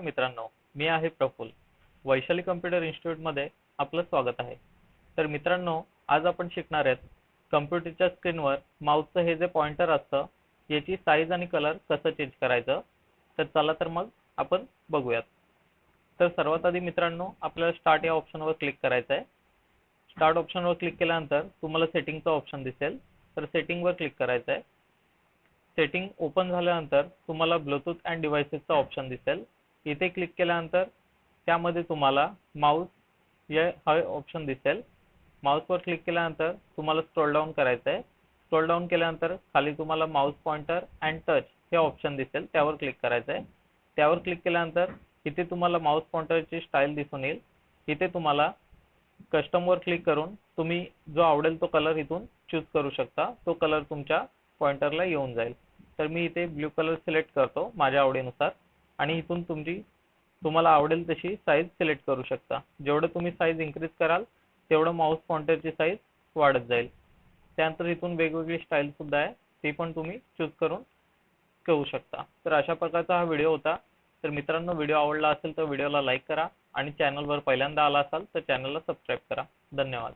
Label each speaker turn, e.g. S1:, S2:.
S1: नमस्कार मित्रांनो मी आहे प्रफुल्ल. वैशाली कम्प्युटर इन्स्टिट्यूटमध्ये आपलं स्वागत आहे. तर मित्रांनो आज आपण शिकणार आहेत कम्प्युटरच्या स्क्रीनवर माऊसचं हे जे पॉइंटर असतं याची साईज आणि कलर कसं चेंज करायचं? तर चला तर मग आपण बघूयात. तर सर्वात आधी मित्रांनो आपल्याला स्टार्ट या ऑप्शनवर क्लिक करायचं आहे. स्टार्ट ऑप्शनवर क्लिक केल्यानंतर तुम्हाला सेटिंगचं ऑप्शन दिसेल. तर सेटिंगवर क्लिक करायचं आहे. सेटिंग ओपन झाल्यानंतर तुम्हाला ब्लूटूथ अँड डिव्हाइसेसचा ऑप्शन दिसेल. इथे क्लिक केल्यानंतर त्यामध्ये तुम्हाला माऊस हे हा ऑप्शन दिसेल. माऊसवर क्लिक केल्यानंतर तुम्हाला स्क्रोल डाऊन करायचं आहे स्क्रोल डाऊन केल्यानंतर खाली तुम्हाला माऊस पॉइंटर अँड टच हे ऑप्शन दिसेल. त्यावर क्लिक करायचं आहे त्यावर क्लिक केल्यानंतर इथे तुम्हाला माऊस पॉइंटरची स्टाईल दिसून येईल. इथे तुम्हाला कस्टमवर क्लिक करून तुम्ही जो आवडेल तो कलर इथून चूज करू शकता. तो कलर तुमच्या पॉइंटरला येऊन जाईल. तर मी इथे ब्ल्यू कलर सिलेक्ट करतो माझ्या आवडीनुसार. आणि इथून तुमची तुम्हाला आवडेल तशी साईज सिलेक्ट करू शकता. जेवढं तुम्ही साईज इन्क्रीज कराल तेवढं माऊस पॉइंटरची साईज वाढत जाईल. त्यानंतर इथून वेगवेगळी स्टाईल सुद्धा आहे. ती पण तुम्ही चूज करून करू शकता. तर अशा प्रकारचा हा व्हिडिओ होता. तर मित्रांनो व्हिडिओ आवडला असेल तर व्हिडिओला लाईक करा. आणि चॅनलवर पहिल्यांदा आला असाल तर चॅनलला सबस्क्राईब करा. धन्यवाद.